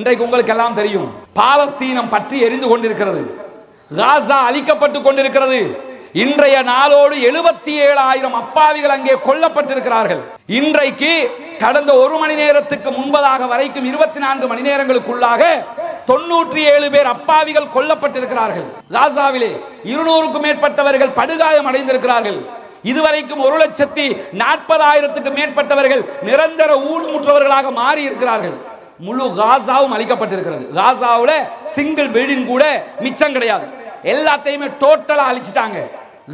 இன்றைக்கு உங்களுக்கு எல்லாம் தெரியும் பாலஸ்தீனம் பற்றி எரிந்து கொண்டிருக்கிறது. காசா அழிக்கப்பட்டு கொண்டிருக்கிறது. இன்றைய நாளோடு எழுபத்தி ஏழாயிரம் அப்பாவிகள் அங்கே கொல்லப்பட்டிருக்கிறார்கள். இன்றைக்கு கடந்த ஒரு மணி நேரத்துக்கு முன்பதாக வரைக்கும் இருபத்தி நான்கு மணி நேரங்களுக்குள்ளாக தொன்னூற்றி ஏழு பேர் அப்பாவிகள் கொல்லப்பட்டிருக்கிறார்கள். காசாவிலே இருநூறுக்கும் மேற்பட்டவர்கள் படுகாயம் அடைந்திருக்கிறார்கள். இதுவரைக்கும் ஒரு லட்சத்தி நாற்பதாயிரத்துக்கு மேற்பட்டவர்கள் நிரந்தர ஊனமுற்றவர்களாக மாறி இருக்கிறார்கள் முழு காசாவும் அழிக்கப்பட்டிருக்கிறது. காசாவில் சிங்கிள் பில்டிங் கூட மிச்சம் கிடையாது. எல்லாத்தையுமே டோட்டலாக அழிச்சிட்டாங்க.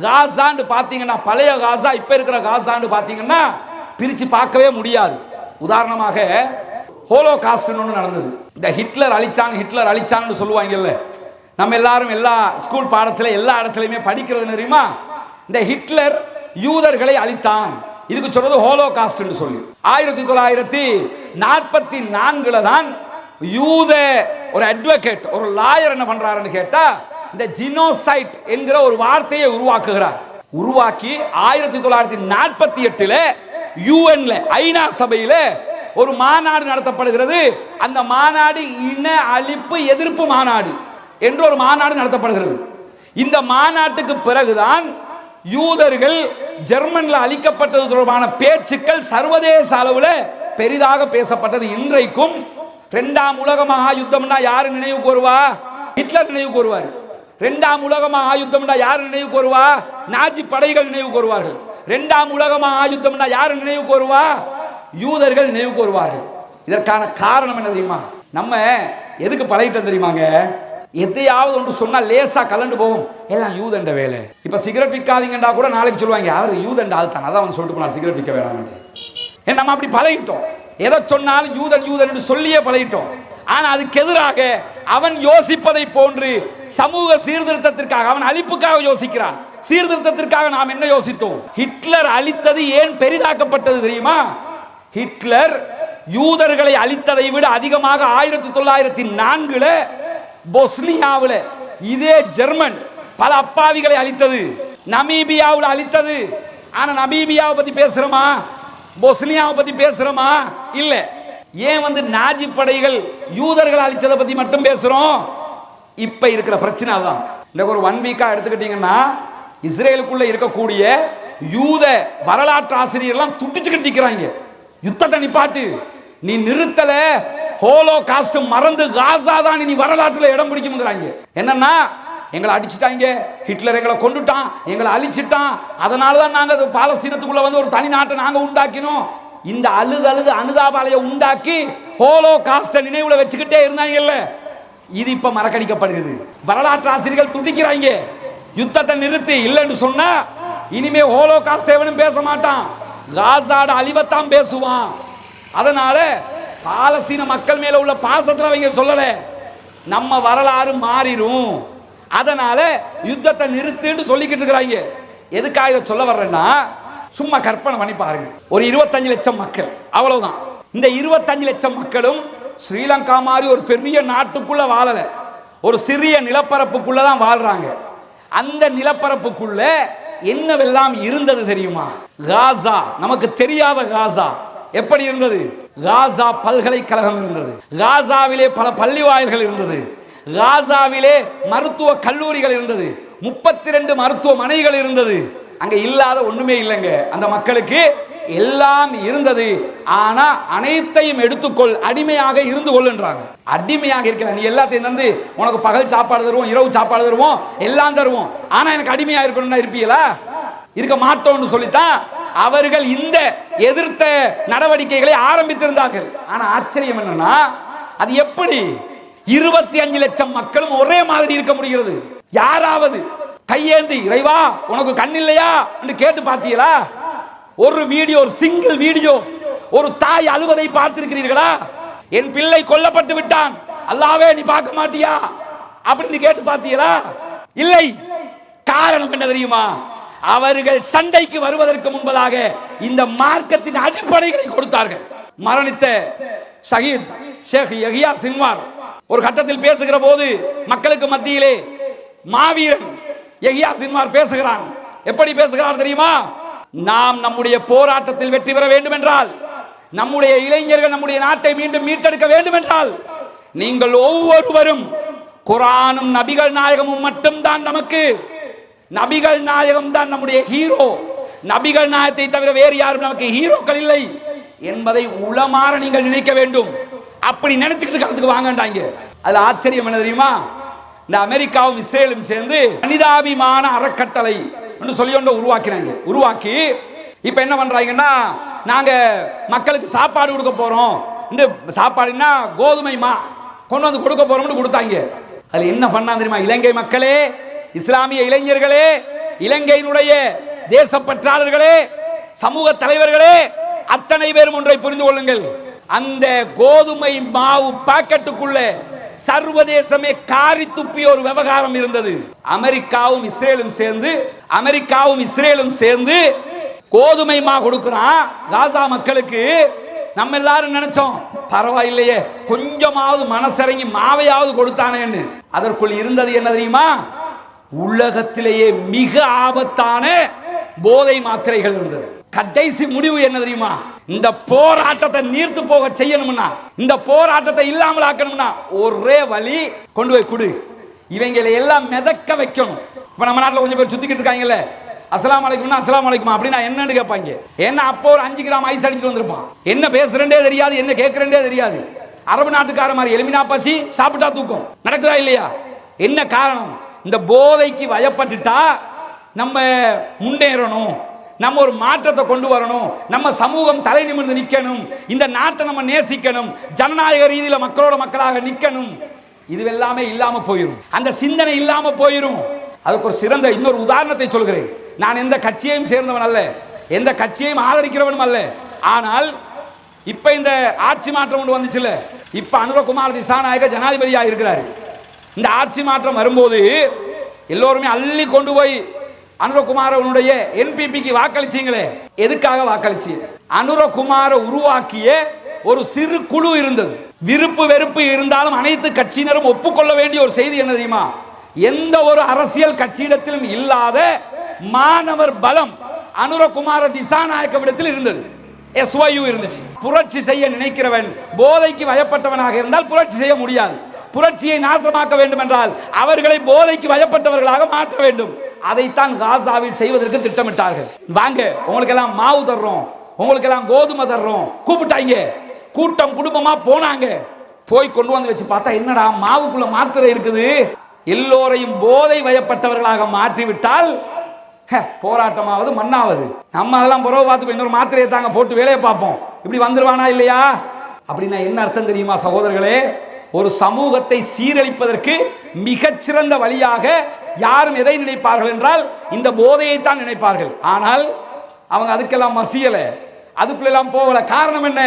காசான்னு பார்த்தீங்கன்னா பழைய காசா இப்போ இருக்கிற காசான்னு பார்த்தீங்கன்னா பிரித்து பார்க்கவே முடியாது. உதாரணமாக ஹோலோ ஒன்று நடந்தது. இந்த ஹிட்லர் அழிச்சான் ஹிட்லர் அழிச்சான்னு சொல்லுவாங்கல்ல. நம்ம எல்லாரும் எல்லா ஸ்கூல் பாடத்தில் எல்லா இடத்துலையுமே படிக்கிறது தெரியுமா? இந்த ஹிட்லர் யூதர்களை அழித்தான். இதுக்கு சொல்றது ஹோலோ காஸ்ட்னு சொல்லி. ஆயிரத்தி தொள்ளாயிரத்தி நாற்பத்தி நான்குல தான் யூத ஒரு அட்வொகேட் ஒரு லாயர் என்ன பண்றாருன்னு கேட்டா இந்த ஜினோசைட் என்கிற ஒரு வார்த்தையை உருவாக்குகிறார். உருவாக்கி ஆயிரத்தி தொள்ளாயிரத்தி நாற்பத்தி எட்டுல யூஎன்ல ஐநா சபையில ஒரு மாநாடு நடத்தப்படுகிறது. அந்த மாநாடு இன அழிப்பு எதிர்ப்பு மாநாடு என்று ஒரு மாநாடு நடத்தப்படுகிறது. இந்த மாநாட்டுக்கு பிறகுதான் யூதர்கள் ஜெர்மன்ல அழிக்கப்பட்டது தொடர்பான பேச்சுக்கள் சர்வதேச அளவில் பெரிதாக பேசப்பட்டது இன்றைக்கும். இரண்டாம் உலக மகா யுத்தம்னா யாரு நினைவு கூறுவா ஹிட்லர் நினைவு கூறுவார் இரண்டாம் உலக மகா யுத்தம்னா யாரு நினைவு கூறுவா நாஜி படைகள் நினைவு கூறுவார்கள் இரண்டாம் உலக மகா யுத்தம்னா யாரு நினைவு கூறுவா யூதர்கள் நினைவு கூறுவார்கள் இதற்கான காரணம் என்ன தெரியுமா? நம்ம எதுக்கு பழகிட்டோம் தெரியுமாங்க? எதையாவது ஒன்று சொன்னால் லேசாக கலண்டு போகும். எல்லாம் யூதண்ட வேலை. இப்போ சிகரெட் விற்காதீங்கடா கூட நாளைக்கு சொல்லுவாங்க அவர் யூதண்ட ஆள் தான். அதான் அவன் சொல்லிட்டு போனார் சிகரெட் விற்க வேணாம் ஏன் நம்ம அப்படி பழகிட்டோம். எதை சொன்னாலும் யூதன் யூதன் சொல்லியே பழகிட்டோம். ஆனால் அதுக்கு எதிராக அவன் யோசிப்பதை போன்று சமூக சீர்திருத்தத்திற்காக அவன் அழிப்புக்காக யோசிக்கிறான். சீர்திருத்தத்திற்காக நாம் என்ன யோசித்தோம்? ஹிட்லர் அழித்தது ஏன் பெரிதாக்கப்பட்டது தெரியுமா? ஹிட்லர் யூதர்களை அழித்ததை விட அதிகமாக ஆயிரத்தி தொள்ளாயிரத்தி நான்குல பொஸ்னியாவில் இதே ஜெர்மன் பல அப்பாவிகளை அழித்தது. நமீபியாவில் அழித்தது. ஆனால் நமீபியாவை பற்றி பேசுகிறோமா பொஸ்னியாவை பற்றி பேசுகிறோமா இல்லை. ஏன் வந்து நாஜி படைகள் யூதர்கள் அழித்ததை பற்றி மட்டும் பேசுகிறோம் இப்போ இருக்கிற பிரச்சனை அதுதான். இந்த ஒரு ஒன் வீக்காக எடுத்துக்கிட்டிங்கன்னா இஸ்ரேலுக்குள்ளே இருக்கக்கூடிய யூத வரலாற்று ஆசிரியர்லாம் துட்டிச்சுக்கிட்டு நிற்கிறாங்க யுத்தத்தை நிப்பாட்டு. நீ நிறுத்தலை. ஹோலோ காஸ்ட் மறந்து காசா தான் இனி வரலாற்றில் இடம் பிடிக்குங்கிறாங்க என்னன்னா எங்களை அடிச்சிட்டாங்க ஹிட்லர் எங்களை கொண்டுட்டான் எங்களை அழிச்சிட்டான். அதனால தான் நாங்கள் அது பாலஸ்தீனத்துக்குள்ளே வந்து ஒரு தனி நாட்டை நாங்கள் உண்டாக்கினோம். இந்த அழுது அழுது அனுதாபாலையை உண்டாக்கி ஹோலோ காஸ்ட்டை நினைவில் வச்சுக்கிட்டே இருந்தாங்கல்ல. இது இப்போ மறக்கடிக்கப்படுகிறது. வரலாற்று ஆசிரியர்கள் துடிக்கிறாங்க. யுத்தத்தை நிறுத்தி இல்லைன்னு சொன்னா இனிமே ஹோலோ காஸ்ட் எவனும் பேச மாட்டான். காசாட அழிவத்தான் பேசுவான். அதனால பாலஸ்தீன மக்கள் மேல உள்ள பாசத்தில் அவங்க சொல்லல. நம்ம வரலாறு மாறிடும் அதனால யுத்தத்தை நிறுத்துன்னு சொல்லிக்கிட்டு இருக்கிறாங்க. எதுக்காக இதை சொல்ல வர்றேன்னா சும்மா கற்பனை பண்ணி பாருங்க. ஒரு இருபத்தஞ்சு லட்சம் மக்கள் அவ்வளவுதான். இந்த இருபத்தஞ்சு லட்சம் மக்களும் ஸ்ரீலங்கா மாதிரி ஒரு பெரிய நாட்டுக்குள்ள வாழல. ஒரு சிறிய நிலப்பரப்புக்குள்ள தான் வாழ்றாங்க. அந்த நிலப்பரப்புக்குள்ள என்னவெல்லாம் இருந்தது தெரியுமா? காசா. நமக்கு தெரியாத காசா. எப்படி இருந்தது? காசா பல்கலைக்கழகம் இருந்தது. காசாவிலே பல பள்ளி வாயில்கள் இருந்தது. காசாவிலே மருத்துவ கல்லூரிகள் இருந்தது. முப்பத்தி ரெண்டு மருத்துவமனைகள் இருந்தது. அங்க இல்லாத ஒண்ணுமே இல்லைங்க. அந்த மக்களுக்கு எல்லாம் இருந்தது. ஆனா அனைத்தையும் எடுத்துக்கொள் அடிமையாக இருந்து கொள்ளுன்றாங்க. அடிமையாக இருக்கிற நீ எல்லாத்தையும் தந்து உனக்கு பகல் சாப்பாடு தருவோம் இரவு சாப்பாடு தருவோம் எல்லாம் தருவோம். ஆனா எனக்கு அடிமையா இருக்கணும்னா இருப்பீங்களா? இருக்க மாட்டோம்னு சொல்லித்தான் அவர்கள் இந்த எதிர்த்த நடவடிக்கைகளை ஆரம்பித்திருந்தார்கள். ஆனா ஆச்சரியம் என்னன்னா அது எப்படி? இருபத்தி அஞ்சு லட்சம் மக்களும் ஒரே மாதிரி இருக்க முடிகிறது. யாராவது கையேந்தி இறைவா உனக்கு கண் இல்லையா? என்று கேட்டு பார்த்தீங்களா? ஒரு வீடியோ ஒரு சிங்கிள் வீடியோ ஒரு தாய் அழுவதை பார்த்திருக்கிறீர்களா? என் பிள்ளை கொல்லப்பட்டு விட்டான். அல்லாவே நீ பார்க்க மாட்டியா? அப்படின்னு கேட்டு பார்த்தீங்களா? இல்லை. காரணம் என்ன தெரியுமா? அவர்கள் சண்டைக்கு வருவதற்கு முன்பதாக இந்த மார்க்கத்தின் அடிப்படைகளை கொடுத்தார்கள். மரணித்த ஷஹீத் ஷேக் யஹியா சின்வார். ஒரு கட்டத்தில் பேசுகிற போது மக்களுக்கு மத்தியிலே மாவீரன் யஹியா சின்வார் பேசுகிறான். எப்படி பேசுகிறார் தெரியுமா? நாம் நம்முடைய போராட்டத்தில் வெற்றி பெற வேண்டும் என்றால் நம்முடைய இளைஞர்கள் நம்முடைய நாட்டை மீண்டும் மீட்டெடுக்க வேண்டும் என்றால் நீங்கள் ஒவ்வொருவரும் குரானும் நபிகள் நாயகமும் மட்டும்தான் நமக்கு நபிகள் நாயகம் தான் நம்முடைய ஹீரோ நபிகள் நாயகத்தை தவிர வேறு யாரும் நமக்கு ஹீரோக்கள் இல்லை என்பதை உளமாற நீங்கள் நினைக்க வேண்டும். அப்படி நினைச்சுக்கிட்டு களத்துக்கு வாங்கண்டாங்க. அதுல ஆச்சரியம் என்ன தெரியுமா? இந்த அமெரிக்காவும் இஸ்ரேலும் சேர்ந்து மனிதாபிமான அறக்கட்டளை சொல்லி ஒன்று உருவாக்கினாங்க. உருவாக்கி இப்ப என்ன பண்றாங்கன்னா நாங்க மக்களுக்கு சாப்பாடு கொடுக்க போறோம். இந்த சாப்பாடுன்னா கோதுமை மா கொண்டு வந்து கொடுக்க போறோம்னு கொடுத்தாங்க. அதுல என்ன பண்ணா தெரியுமா? இலங்கை மக்களே இஸ்லாமிய இளைஞர்களே இலங்கையினுடைய தேசப்பற்றாளர்களே சமூக தலைவர்களே அத்தனை பேரும் ஒன்றை புரிந்து கொள்ளுங்கள். அந்த கோதுமை மாவு பாக்கெட்டுக்குள்ள சர்வதேசமே காரி துப்பிய ஒரு விவகாரம் இருந்தது. அமெரிக்காவும் இஸ்ரேலும் சேர்ந்து அமெரிக்காவும் இஸ்ரேலும் சேர்ந்து கோதுமை மா கொடுக்கிறான் காசா மக்களுக்கு நம்ம எல்லாரும் நினைச்சோம் பரவாயில்லையே கொஞ்சமாவது மனசிறங்கி மாவையாவது கொடுத்தானேன்னு. அதற்குள் இருந்தது என்ன தெரியுமா? உலகத்திலேயே மிக ஆபத்தான போதை மாத்திரைகள் இருந்தது. கடைசி முடிவு என்ன தெரியுமா? இந்த போராட்டத்தை நீர்த்து போக செய்யணும்னா இந்த போராட்டத்தை இல்லாமல் ஆக்கணும்னா ஒரே வழி கொண்டு போய் கொடு. இவங்களை எல்லாம் மிதக்க வைக்கணும். இப்ப நம்ம நாட்டில் கொஞ்சம் பேர் சுத்திக்கிட்டு இருக்காங்கல்ல. அஸ்லாம் அலைக்கும்னா அஸ்லாம் வலைக்குமா அப்படின்னா என்னன்னு கேட்பாங்க. என்ன அப்போ ஒரு அஞ்சு கிராம் ஐஸ் அடிச்சுட்டு வந்திருப்பான். என்ன பேசுறேன்டே தெரியாது என்ன கேட்கறேன்டே தெரியாது. அரபு நாட்டுக்கார மாதிரி எலுமினா பசி சாப்பிட்டா தூக்கம். நடக்குதா இல்லையா? என்ன காரணம்? இந்த போதைக்கு வயப்பட்டுட்டா நம்ம முன்னேறணும். நம்ம ஒரு மாற்றத்தை கொண்டு வரணும். நம்ம சமூகம் தலை நிமிர்ந்து நிற்கணும் இந்த நாட்டை நம்ம நேசிக்கணும். ஜனநாயக ரீதியில் மக்களோட மக்களாக நிற்கணும் இது எல்லாமே இல்லாமல் போயிடும் அந்த சிந்தனை இல்லாமல் போயிடும் அதுக்கு ஒரு சிறந்த இன்னொரு உதாரணத்தை சொல்கிறேன். நான் எந்த கட்சியையும் சேர்ந்தவன் அல்ல. எந்த கட்சியையும் ஆதரிக்கிறவனும் அல்ல. ஆனால் இப்போ இந்த ஆட்சி மாற்றம் ஒன்று வந்துச்சுல்ல இப்போ அனுரகுமார் திசாநாயக ஜனாதிபதியாக இருக்கிறாரு. இந்த ஆட்சி மாற்றம் வரும்போது எல்லோருமே அள்ளி கொண்டு போய் அனுரகுமாரனுடைய என்பிபிக்கு வாக்களிச்சீங்களே. எதுக்காக வாக்களிச்சு? அனுரகுமார உருவாக்கிய ஒரு சிறு குழு இருந்தது. விருப்பு வெறுப்பு இருந்தாலும் அனைத்து கட்சியினரும் ஒப்புக்கொள்ள வேண்டிய ஒரு செய்தி என்ன தெரியுமா? எந்த ஒரு அரசியல் கட்சியிடத்திலும் இல்லாத மாணவர் பலம் அனுரகுமார திசாநாயக்கவிடத்தில் இருந்தது. எஸ்ஒயு இருந்துச்சு. புரட்சி செய்ய நினைக்கிறவன் போதைக்கு வயப்பட்டவனாக இருந்தால் புரட்சி செய்ய முடியாது. புரட்சியை நாசமாக்க வேண்டும் என்றால் அவர்களை போதைக்கு வயப்பட்டவர்களாக மாற்ற வேண்டும். அதைத்தான் காசாவில் செய்வதற்கு திட்டமிட்டார்கள். வாங்க உங்களுக்கெல்லாம் மாவு தர்றோம். உங்களுக்கெல்லாம் கோதுமை தர்றோம். கூப்பிட்டாங்க கூட்டம் குடும்பமா போனாங்க. போய் கொண்டு வந்து வச்சு பார்த்தா என்னடா மாவுக்குள்ள மாத்திரை இருக்குது? எல்லோரையும் போதை வயப்பட்டவர்களாக மாற்றிவிட்டால் ஹ, போராட்டமாவது மண்ணாவது. நம்ம அதெல்லாம் புறவு பார்த்து இன்னொரு மாத்திரையை தாங்க போட்டு வேலையை பார்ப்போம். இப்படி வந்துருவானா இல்லையா? அப்படின்னா என்ன அர்த்தம் தெரியுமா சகோதரர்களே? ஒரு சமூகத்தை சீரழிப்பதற்கு மிகச்சிறந்த வழியாக யாரும் எதை நினைப்பார்கள் என்றால் இந்த போதையை தான் நினைப்பார்கள். ஆனால் அவங்க அதுக்கெல்லாம் மசியல. அதுக்குள்ளெல்லாம் போகல. காரணம் என்ன?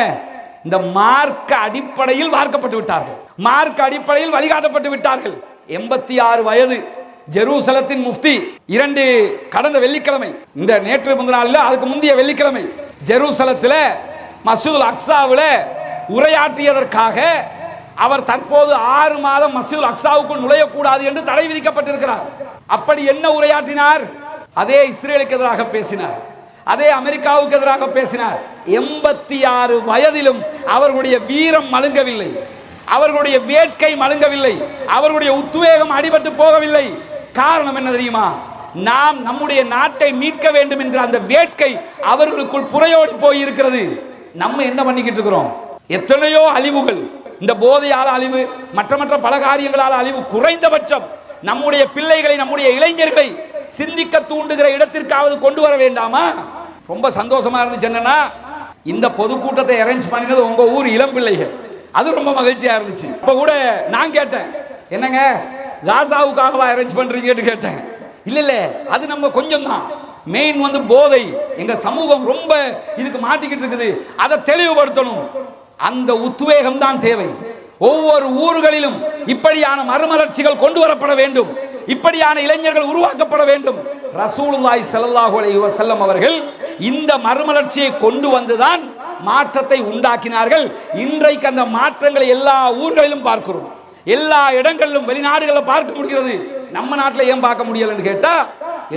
இந்த மார்க்க அடிப்படையில் வார்க்கப்பட்டு விட்டார்கள். மார்க்க அடிப்படையில் வழிகாட்டப்பட்டு விட்டார்கள். எண்பத்தி ஆறு வயது. ஜெருசலத்தின் முஃப்தி. இரண்டு கடந்த வெள்ளிக்கிழமை. இந்த நேற்று முந்தின நாளில் அதுக்கு முந்தைய வெள்ளிக்கிழமை. ஜெருசலத்தில் மசூல் அக்ஸாவில் உரையாற்றியதற்காக அவர் தற்போது ஆறு மாதம் மசூல் அக்ஸாவுக்குள் நுழையக்கூடாது என்று தடை விதிக்கப்பட்டிருக்கிறார். அப்படி என்ன உரையாற்றினார்? அதே இஸ்ரேலுக்கு எதிராக பேசினார். அதே அமெரிக்காவுக்கு எதிராக பேசினார். எண்பத்தி ஆறு வயதிலும் அவர்களுடைய வீரம் மழுங்கவில்லை. அவர்களுடைய வேட்கை மழுங்கவில்லை. அவர்களுடைய உத்வேகம் அடிபட்டு போகவில்லை. காரணம் என்ன தெரியுமா? நாம் நம்முடைய நாட்டை மீட்க வேண்டும் என்ற அந்த வேட்கை அவர்களுக்குள் புறையோடி போய் இருக்கிறது நம்ம என்ன பண்ணிக்கிட்டு இருக்கிறோம்? எத்தனையோ அழிவுகள் இந்த போதையால் அழிவு மற்ற மற்ற பல காரியங்களால் அழிவு குறைந்தபட்சம் நம்முடைய பிள்ளைகளை நம்முடைய இளைஞர்களை சிந்திக்க தூண்டுகிற இடத்திற்காவது கொண்டு வர வேண்டாமா? ரொம்ப சந்தோஷமா இருந்துச்சு என்னன்னா இந்த பொதுக்கூட்டத்தை அரேஞ்ச் பண்ணினது உங்க ஊர் இளம் பிள்ளைகள். அது ரொம்ப மகிழ்ச்சியா இருந்துச்சு. இப்ப கூட நான் கேட்டேன் என்னங்க ராசாவுக்காகவா அரேஞ்ச் பண்றீங்கன்னு கேட்டேன். இல்ல இல்ல அது நம்ம கொஞ்சம் தான் மெயின் வந்து போதை. எங்க சமூகம் ரொம்ப இதுக்கு மாட்டிக்கிட்டு இருக்குது. அதை தெளிவுபடுத்தணும். அந்த உத்வேகம் தான் தேவை. ஒவ்வொரு ஊர்களிலும் இப்படியான மறுமலர்ச்சிகள் கொண்டு வரப்பட வேண்டும். இப்படியான இளைஞர்கள் உருவாக்கப்பட வேண்டும். ரசூலுல்லாய் ஸல்லல்லாஹு அலைஹி அவர்கள் இந்த மறுமலர்ச்சியை கொண்டு வந்துதான் மாற்றத்தை உண்டாக்கினார்கள். இன்றைக்கு அந்த மாற்றங்களை எல்லா ஊர்களிலும் பார்க்கிறோம். எல்லா இடங்களிலும் வெளிநாடுகளில் பார்க்க முடிகிறது. நம்ம நாட்டில் ஏன் பார்க்க முடியலன்னு கேட்டா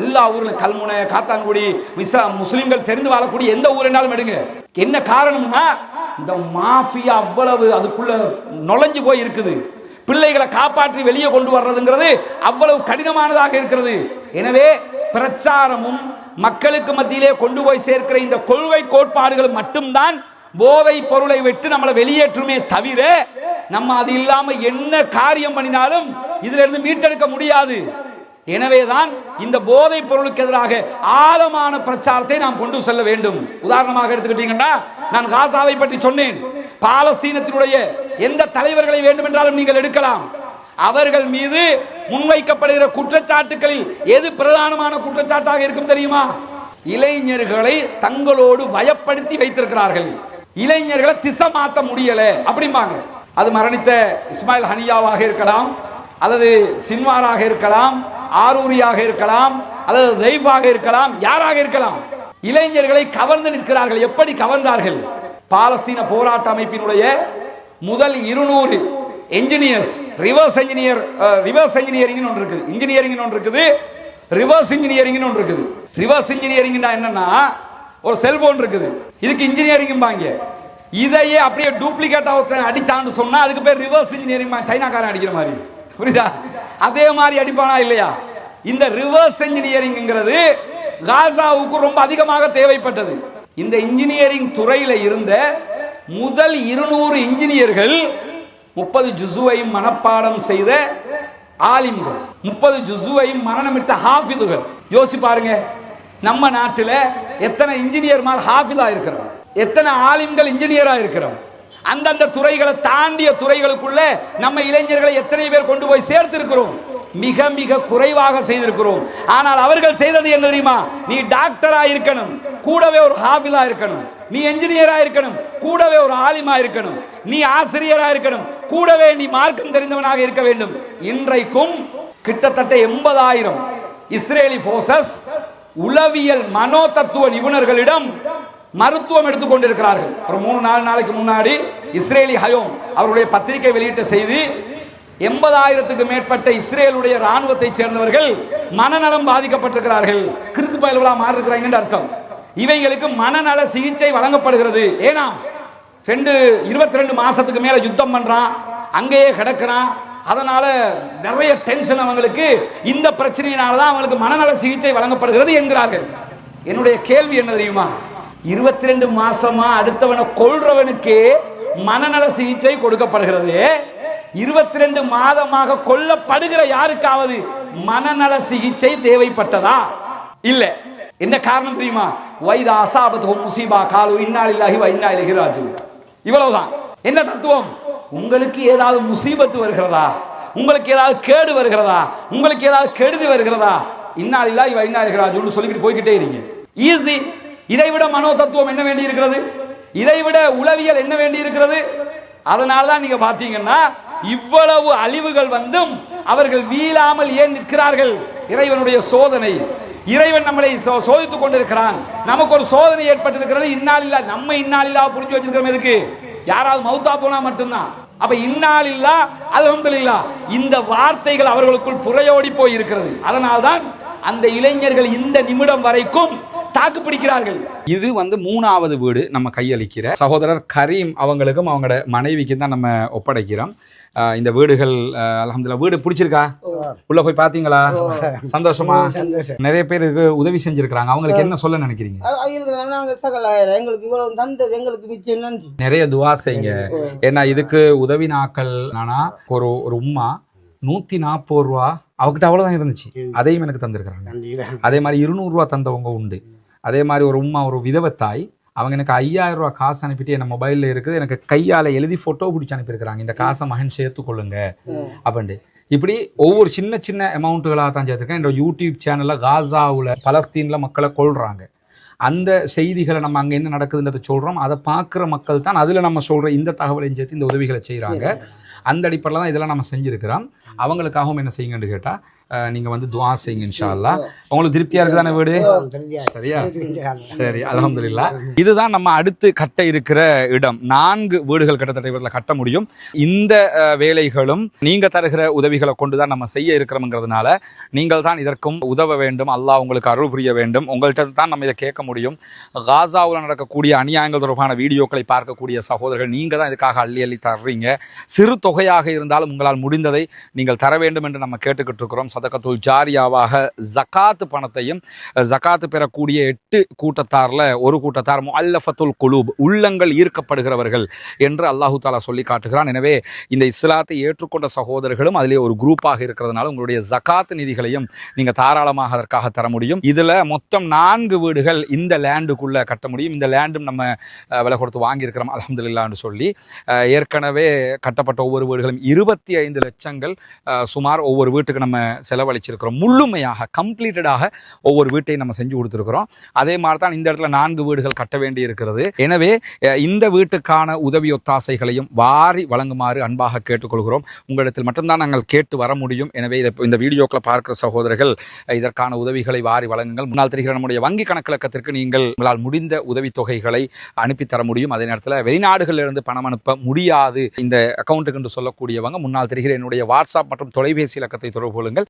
எல்லா ஊர்களும் கல்முனை காத்தான்குடி இஸ்லா முஸ்லீம்கள் தெரிந்து வாழக்கூடிய எந்த ஊருனாலும் எடுங்க. என்ன காரணம்னா இந்த மாஃபியா அவ்வளவு அதுக்குள்ள நுழைஞ்சு போய் இருக்குது. பிள்ளைகளை காப்பாற்றி வெளியே கொண்டு வர்றதுங்கிறது அவ்வளவு கடினமானதாக இருக்கிறது. எனவே பிரச்சாரமும் மக்களுக்கு மத்தியிலே கொண்டு போய் சேர்க்கிற இந்த கொள்கை கோட்பாடுகள் மட்டும்தான் போதை பொருளை விட்டு நம்மளை வெளியேற்றுமே தவிர நம்ம அது இல்லாம என்ன காரியம் பண்ணினாலும் இதுல இருந்து மீட்டெடுக்க முடியாது. எனவேதான் இந்த போதைப் பொருளுக்கு எதிராக ஆழமான பிரச்சாரத்தை நாம் கொண்டு செல்ல வேண்டும். உதாரணமாக எடுத்துக்கிட்டீங்கன்னா நான் காசாவை பற்றி சொன்னேன். பாலஸ்தீனத்தினுடைய எந்த தலைவர்களை வேண்டுமென்றாலும் நீங்கள் எடுக்கலாம். அவர்கள் மீது முன்வைக்கப்படுகிற குற்றச்சாட்டுகளில் எது பிரதானமான குற்றச்சாட்டாக இருக்கும் தெரியுமா? இளைஞர்களை தங்களோடு பயப்படுத்தி வைத்திருக்கிறார்கள். இளைஞர்களை திசை மாற்ற முடியல அப்படிம்பாங்க. அது மரணித்த இஸ்மாயில் ஹனியாவாக இருக்கலாம் அல்லது சின்வாராக இருக்கலாம் ஆரூரியாக இருக்கலாம் அல்லது தெய்வாக இருக்கலாம் யாராக இருக்கலாம். இளைஞர்களை கவர்ந்து நிற்கிறார்கள். எப்படி கவர்ந்தார்கள்? பாலஸ்தீன போராட்ட அமைப்பினுடைய முதல் இருநூறு engineers reverse engineer reverse engineering ஒன்று இருக்குது. இன்ஜினியரிங் ஒன்று இருக்குது. ரிவர்ஸ் இன்ஜினியரிங் ஒன்று இருக்குது. ரிவர்ஸ் இன்ஜினியரிங்னா என்னன்னா ஒரு செல்போன் இருக்குது. இதுக்கு இன்ஜினியரிங்பாங்க இதையே அப்படியே டூப்ளிகேட்டாக ஒருத்தன் அடிச்சான்னு சொன்னால் அதுக்கு பேர் ரிவர்ஸ் இன்ஜினியரிங் சைனாக்காரன் அடிக்கிற மாதிரி. புரியுதா? அதே மாதிரி அடிப்பானா இல்லையா? இந்த ரிவர்ஸ் இன்ஜினியரிங்ங்கிறது காசாவுக்கு ரொம்ப அதிகமாக தேவைப்பட்டது. இந்த இன்ஜினியரிங் துறையில் இருந்த முதல் இருநூறு இன்ஜினியர்கள் முப்பது ஜுசுவையும் மனப்பாடம் செய்த ஆலிம்கள். முப்பது ஜுசுவையும் மரணமிட்ட ஹாஃபிதுகள். யோசி பாருங்க. நம்ம நாட்டில் எத்தனை இன்ஜினியர்மார் ஹாஃபிதா இருக்கிறோம் எத்தனை ஆலிம்கள் இன்ஜினியராக இருக்கிறோம் அந்தந்த துறைகளை தாண்டிய துறைகளுக்குள்ள நம்ம இளைஞர்களை எத்தனை பேர் கொண்டு போய் சேர்த்திருக்கிறோம். மிக மிக குறைவாக செய்திருக்கிறோம். ஆனால் அவர்கள் செய்தது என்ன தெரியுமா? நீ டாக்டரா இருக்கணும். கூடவே ஒரு ஹாபிலா இருக்கணும். நீ என்ஜினியரா இருக்கணும். கூடவே ஒரு ஆலிமா இருக்கணும். நீ ஆசிரியரா இருக்கணும். கூடவே நீ மார்க்கம் தெரிந்தவனாக இருக்க வேண்டும். இன்றைக்கும் கிட்டத்தட்ட எண்பதாயிரம் இஸ்ரேலி போர்சஸ் உளவியல் மனோ தத்துவ நிபுணர்களிடம் மருத்துவம் எடுத்துக்கொண்டிருக்கிறார்கள் ஒரு மூணு நாலு நாளைக்கு முன்னாடி இஸ்ரேலி ஹயோம் அவருடைய பத்திரிகை வெளியிட்ட செய்தி எண்பதாயிரத்துக்கு மேற்பட்ட இஸ்ரேலுடைய ராணுவத்தை சேர்ந்தவர்கள் மனநலம் பாதிக்கப்பட்டிருக்கிறார்கள். கிறுக்கு பயல்களா மாறி இருக்கிறாங்கன்னு அர்த்தம். இவைகளுக்கு மனநல சிகிச்சை வழங்கப்படுகிறது. ஏன்னா ரெண்டு இருபத்தி ரெண்டு மாசத்துக்கு மேல யுத்தம் பண்றான் அங்கேயே கிடக்கிறான். அதனால நிறைய டென்ஷன் அவங்களுக்கு. இந்த பிரச்சனையினால தான் அவங்களுக்கு மனநல சிகிச்சை வழங்கப்படுகிறது என்கிறார்கள். என்னுடைய கேள்வி என்ன தெரியுமா? இருபத்தி ரெண்டு மாசமா அடுத்தவனை கொள்றவனுக்கு மனநல சிகிச்சை கொடுக்கப்படுகிறது. இருபத்தி ரெண்டு மாதமாக கொல்லப்படுகிற யாருக்காவது மனநல சிகிச்சை தேவைப்பட்டதா? இல்ல. என்ன காரணம் தெரியுமா? வைதா அசாபத்து முசீபா காலு இன்னாலில்லாஹி வ இன்னா இவ்வளவுதான். என்ன தத்துவம்? உங்களுக்கு ஏதாவது முசீபத்து வருகிறதா? உங்களுக்கு ஏதாவது கேடு வருகிறதா? உங்களுக்கு ஏதாவது கெடுதி வருகிறதா? இன்னாலில்லாஹி வ சொல்லிக்கிட்டு போய்கிட்டே இருங்க ஈஸி இதை விட மனோ தத்துவம் என்ன வேண்டி இருக்கிறது இதை விட உளவியல் என்ன வேண்டி இருக்கிறது அதனால தான் நீங்க பாத்தீங்கன்னா இவ்வளவு அழிவுகள் வந்தும் அவர்கள் வீழாமல் ஏன் நிற்கிறார்கள்? இறைவனுடைய சோதனை. இறைவன் நம்மளை சோ- சோதித்துக் கொண்டிருக்கிறான். நமக்கு ஒரு சோதனை ஏற்பட்டிருக்கிறது. இன்னாலில்லா நம்ம இன்னாலில்லா புரிஞ்சு வச்சிருக்கிறோம் எதுக்கு? யாராவது மௌத்தா போனா மட்டும்தான். அப்ப இன்னாலில்லா அல்ஹம்துலில்லா இந்த வார்த்தைகள் அவர்களுக்குள் புறையோடி போய் இருக்கிறது அதனால்தான் அந்த இளைஞர்கள் இந்த நிமிடம் வரைக்கும் தாக்கு பிடிக்கிறார்கள். இது வந்து மூணாவது வீடு நம்ம கையளிக்கிற. சகோதரர் கரீம் அவங்களுக்கும் அவங்களோட மனைவிக்கும் தான் நம்ம ஒப்படைக்கிறோம். ஆஹ் இந்த வீடுகள் அலமதுல்லா வீடு பிடிச்சிருக்கா? உள்ள போய் பாத்தீங்களா? சந்தோஷமா? நிறைய பேருக்கு உதவி செஞ்சிருக்காங்க அவங்களுக்கு என்ன சொல்ல நினைக்கிறீங்க? எங்களுக்கு இவ்வளவு தந்தது எங்களுக்கு மிச்சம் நன்றி. நிறைய துவா செய்யுங்க. ஏன்னா இதுக்கு உதவி நாக்கள் நானா ஒரு ஒரு உம்மா நூத்தி நாற்பது ரூபா அவகிட்ட அவ்வளவுதான் இருந்துச்சு. அதையும் எனக்கு தந்திருக்கிறாங்க. அதே மாதிரி இருநூறுவா தந்தவங்க உண்டு. அதே மாதிரி ஒரு உம்மா ஒரு விதவத்தாய் அவங்க எனக்கு ஐயாயிரம் ரூபா காசு அனுப்பிட்டு என் மொபைலில் இருக்குது. எனக்கு கையால் எழுதி ஃபோட்டோ பிடிச்சி அனுப்பியிருக்கிறாங்க. இந்த காசை மகன் சேர்த்து கொள்ளுங்க. அப்படின்ட்டு. இப்படி ஒவ்வொரு சின்ன சின்ன அமௌண்ட்டுகளாக தான் சேர்த்துருக்கேன். என்னோட யூடியூப் சேனலில் காசாவில் பலஸ்தீனில் மக்களை கொள்றாங்க அந்த செய்திகளை நம்ம அங்கே என்ன நடக்குதுன்றதை சொல்கிறோம் அதை பார்க்குற மக்கள் தான் அதில் நம்ம சொல்கிற இந்த தகவலையும் சேர்த்து இந்த உதவிகளை செய்கிறாங்க அந்த அடிப்படையில் தான் இதெல்லாம் நம்ம செஞ்சுருக்கிறோம். அவங்களுக்காகவும் என்ன செய்யுங்கன்னு கேட்டால் நீங்கள் வந்து துவா செய்யுங்க இன்ஷா உங்களுக்கு திருப்தியாக இருக்குதானே வீடு? சரியா? சரி அலமதுல்லா இதுதான் நம்ம அடுத்து கட்ட இருக்கிற இடம். நான்கு வீடுகள் கிட்டத்தட்ட இவரில் கட்ட முடியும். இந்த வேலைகளும் நீங்க தருகிற உதவிகளை கொண்டு தான் நம்ம செய்ய இருக்கிறோம்ங்கிறதுனால நீங்கள் தான் இதற்கும் உதவ வேண்டும். அல்லாஹ் உங்களுக்கு அருள் புரிய வேண்டும். உங்கள்கிட்ட தான் நம்ம இதை கேட்க முடியும். காசாவில் நடக்கக்கூடிய அநியாயங்கள் தொடர்பான வீடியோக்களை பார்க்கக்கூடிய சகோதரர்கள் நீங்க தான் இதுக்காக அள்ளி அள்ளி தர்றீங்க. சிறு தொகையாக இருந்தாலும் உங்களால் முடிந்ததை நீங்கள் தர வேண்டும் என்று நம்ம கேட்டுக்கிட்டு இருக்கிறோம். சதகத்துல் ஜாரியாவாக ஜகாத்து பணத்தையும் ஜகாத்து பெறக்கூடிய எட்டு கூட்டத்தாரில் ஒரு கூட்டத்தார் அல்லஃபத்துல் குலூப் உள்ளங்கள் ஈர்க்கப்படுகிறவர்கள் என்று அல்லாஹு தாலா சொல்லி காட்டுகிறான். எனவே இந்த இஸ்லாத்தை ஏற்றுக்கொண்ட சகோதரர்களும் அதிலே ஒரு குரூப்பாக இருக்கிறதுனால உங்களுடைய ஜக்காத்து நிதிகளையும் நீங்கள் தாராளமாக அதற்காக தர முடியும். இதில் மொத்தம் நான்கு வீடுகள் இந்த லேண்டுக்குள்ளே கட்ட முடியும். இந்த லேண்டும் நம்ம விலை கொடுத்து வாங்கியிருக்கிறோம். அலமதுல்லான்னு சொல்லி ஏற்கனவே கட்டப்பட்ட ஒவ்வொரு வீடுகளும் இருபத்தி ஐந்து லட்சங்கள் சுமார் ஒவ்வொரு வீட்டுக்கு நம்ம செலவழிச்சிருக்கிறோம். முழுமையாக கம்ப்ளீட்டடாக ஒவ்வொரு வீட்டையும் நம்ம செஞ்சு கொடுத்துருக்குறோம். அதே மாதிரி தான் இந்த இடத்துல நான்கு வீடுகள் கட்ட வேண்டி இருக்கிறது எனவே இந்த வீட்டுக்கான உதவி ஒத்தாசைகளையும் வாரி வழங்குமாறு அன்பாக கேட்டுக்கொள்கிறோம். உங்களிடத்தில் மட்டும்தான் நாங்கள் கேட்டு வர முடியும். எனவே இதை இந்த வீடியோக்களை பார்க்கிற சகோதரர்கள் இதற்கான உதவிகளை வாரி வழங்குங்கள். முன்னால் தெரிகிற நம்முடைய வங்கி கணக்கிழக்கத்திற்கு நீங்கள் உங்களால் முடிந்த உதவி தொகைகளை அனுப்பி தர முடியும். அதே நேரத்தில் வெளிநாடுகளிலிருந்து பணம் அனுப்ப முடியாது. இந்த அக்கௌண்ட்டுக்கு என்று சொல்லக்கூடியவங்க. முன்னால் தெரிகிற என்னுடைய வாட்ஸ்அப் மற்றும் தொலைபேசி இலக்கத்தை தொடர்பு கொள்ளுங்கள்.